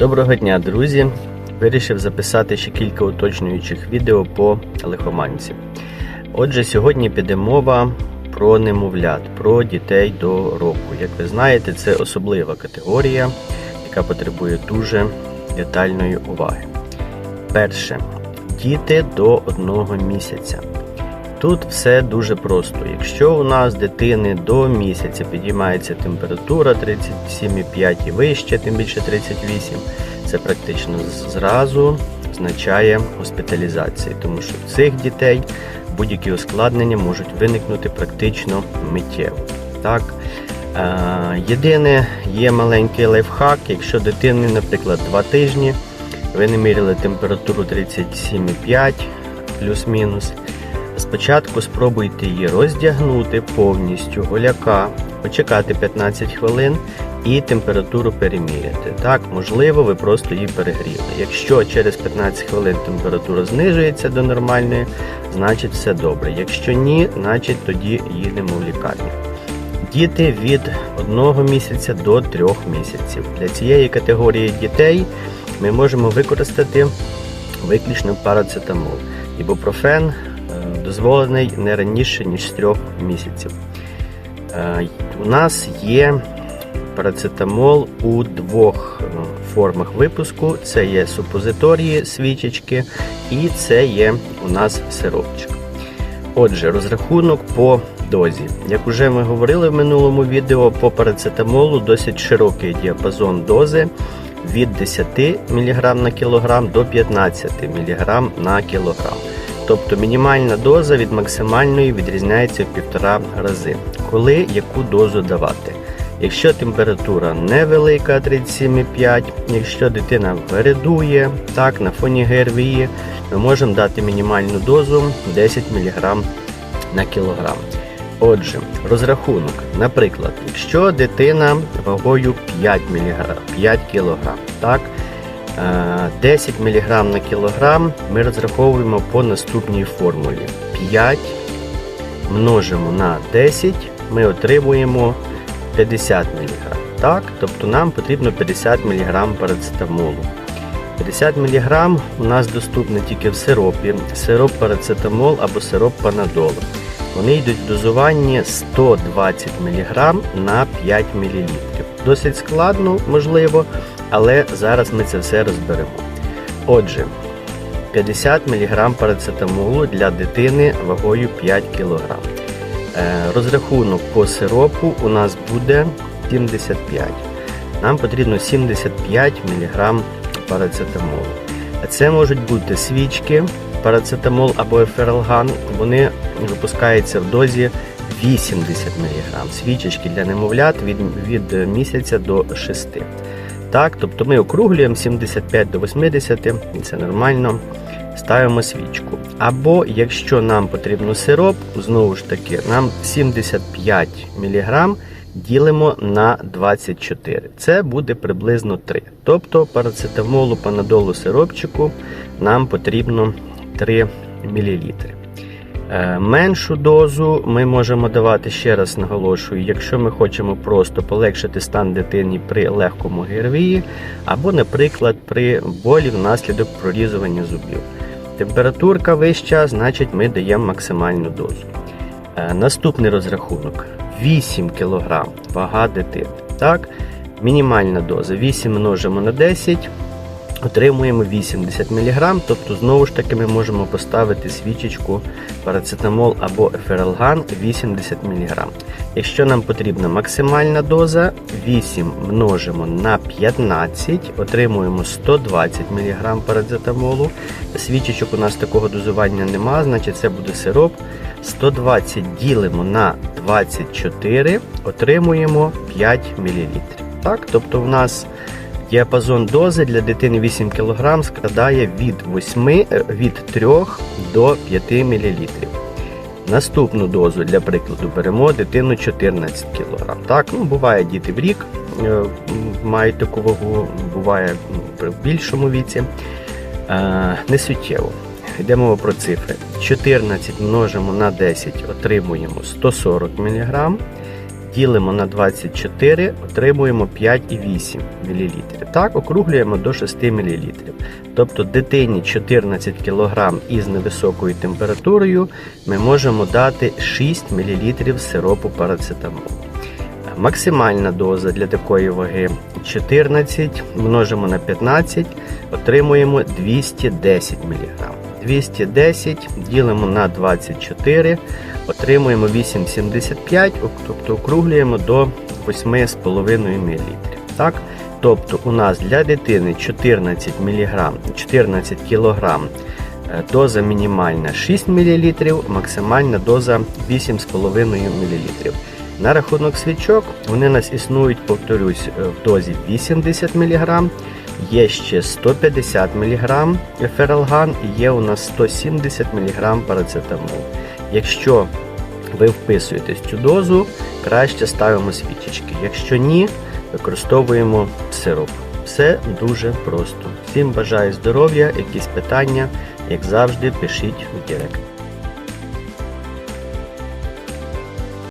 Доброго дня, друзі! Вирішив записати ще кілька уточнюючих відео по лихоманці. Отже, сьогодні піде мова про немовлят, про дітей до року. Як ви знаєте, це особлива категорія, яка потребує дуже детальної уваги. Перше. Діти до одного місяця. Тут все дуже просто. Якщо у нас дитини до місяця підіймається температура 37,5 і вище, тим більше 38, це практично зразу означає госпіталізацію, тому що в цих дітей будь-які ускладнення можуть виникнути практично миттєво. Так? Е, Єдине є маленький лайфхак, якщо дитини, наприклад, 2 тижні, ви не міряли температуру 37,5 плюс-мінус. Спочатку спробуйте її роздягнути повністю голяка, почекати 15 хвилин і температуру переміряти. Так, можливо, ви просто її перегріли. Якщо через 15 хвилин температура знижується до нормальної, значить все добре. Якщо ні, значить тоді їдемо в лікарню. Діти від 1 місяця до 3 місяців. Для цієї категорії дітей ми можемо використати виключно парацетамол. Ібупрофен дозволений не раніше, ніж з 3 місяців. Е, У нас є парацетамол у двох е, формах випуску: це є супозиторії, свічечки, і це є у нас сиропчик. Отже, розрахунок по дозі. Як вже ми говорили в минулому відео, по парацетамолу досить широкий діапазон дози від 10 мг на кілограм до 15 мг на кілограм. Тобто мінімальна доза від максимальної відрізняється в півтора рази. Коли яку дозу давати? Якщо температура невелика 37,5, якщо дитина вередує, так, на фоні ГРВІ, ми можемо дати мінімальну дозу 10 мг на кілограм. Отже, розрахунок. Наприклад, якщо дитина вагою 5 мг, 5 кг, так, 10 мг на кілограм ми розраховуємо по наступній формулі. 5 множимо на 10, ми отримуємо 50 мг. Так? Тобто нам потрібно 50 мг парацетамолу. 50 мг у нас доступно тільки в сиропі, сироп парацетамол або сироп панадолу. Вони йдуть в дозуванні 120 мг на 5 мл. Досить складно, можливо, але зараз ми це все розберемо. Отже, 50 мг парацетамолу для дитини вагою 5 кг. Розрахунок по сиропу у нас буде 75. Нам потрібно 75 мг парацетамолу. Це можуть бути свічки, парацетамол або ефералган. Вони випускаються в дозі 80 мг. Свічечки для немовлят від, від місяця до 6. Так, Тобто ми округлюємо 75 до 80, і це нормально. Ставимо свічку. Або, якщо нам потрібно сироп, знову ж таки, нам 75 мг ділимо на 24. Це буде приблизно 3. Тобто парацетамолу, панадолу, сиропчику нам потрібно 3 мл. Меншу дозу ми можемо давати, ще раз наголошую, якщо ми хочемо просто полегшити стан дитині при легкому ГРВІ, або, наприклад, при болі внаслідок прорізування зубів. Температурка вища, значить ми даємо максимальну дозу. Наступний розрахунок 8 кг вага дитини. Так? Мінімальна доза 8 множимо на 10. Отримуємо 80 мг, тобто знову ж таки ми можемо поставити свічечку парацетамол або ефералган 80 мг. Якщо нам потрібна максимальна доза, 8 множимо на 15, отримуємо 120 мг парацетамолу. Свічечок у нас такого дозування нема, значить це буде сироп. 120 ділимо на 24, отримуємо 5 мл. Так, Тобто в нас Діапазон дози для дитини 8 кг складає від 8, від 3 до 5 мл. Наступну дозу, для прикладу, беремо дитину 14 кг. Так, ну, Буває діти в рік е, мають таку вагу, буває в більшому віці. Е, не суттєво. Йдемо про цифри. 14 множимо на 10, отримуємо 140 мг. Ділимо на 24, отримуємо 5,8 мл. Так, округлюємо до 6 мл. Тобто дитині 14 кг із невисокою температурою ми можемо дати 6 мл сиропу парацетамолу. Максимальна доза для такої ваги 14 множимо на 15, отримуємо 210 мг. 210 ділимо на 24, отримуємо 8,75, тобто округлюємо до 8,5 мл. Так? Тобто у нас для дитини 14 мг, 14 кг доза мінімальна 6 мл, максимальна доза 8,5 мл. На рахунок свічок вони у нас існують, повторюсь, е, в дозі 80 мг, є ще 150 мг фералган і є у нас 170 мг парацетамол. Якщо ви вписуєте цю дозу, краще ставимо свічечки. Якщо ні, використовуємо сироп. Все дуже просто. Всім бажаю здоров'я, якісь питання, як завжди, пишіть в Директ.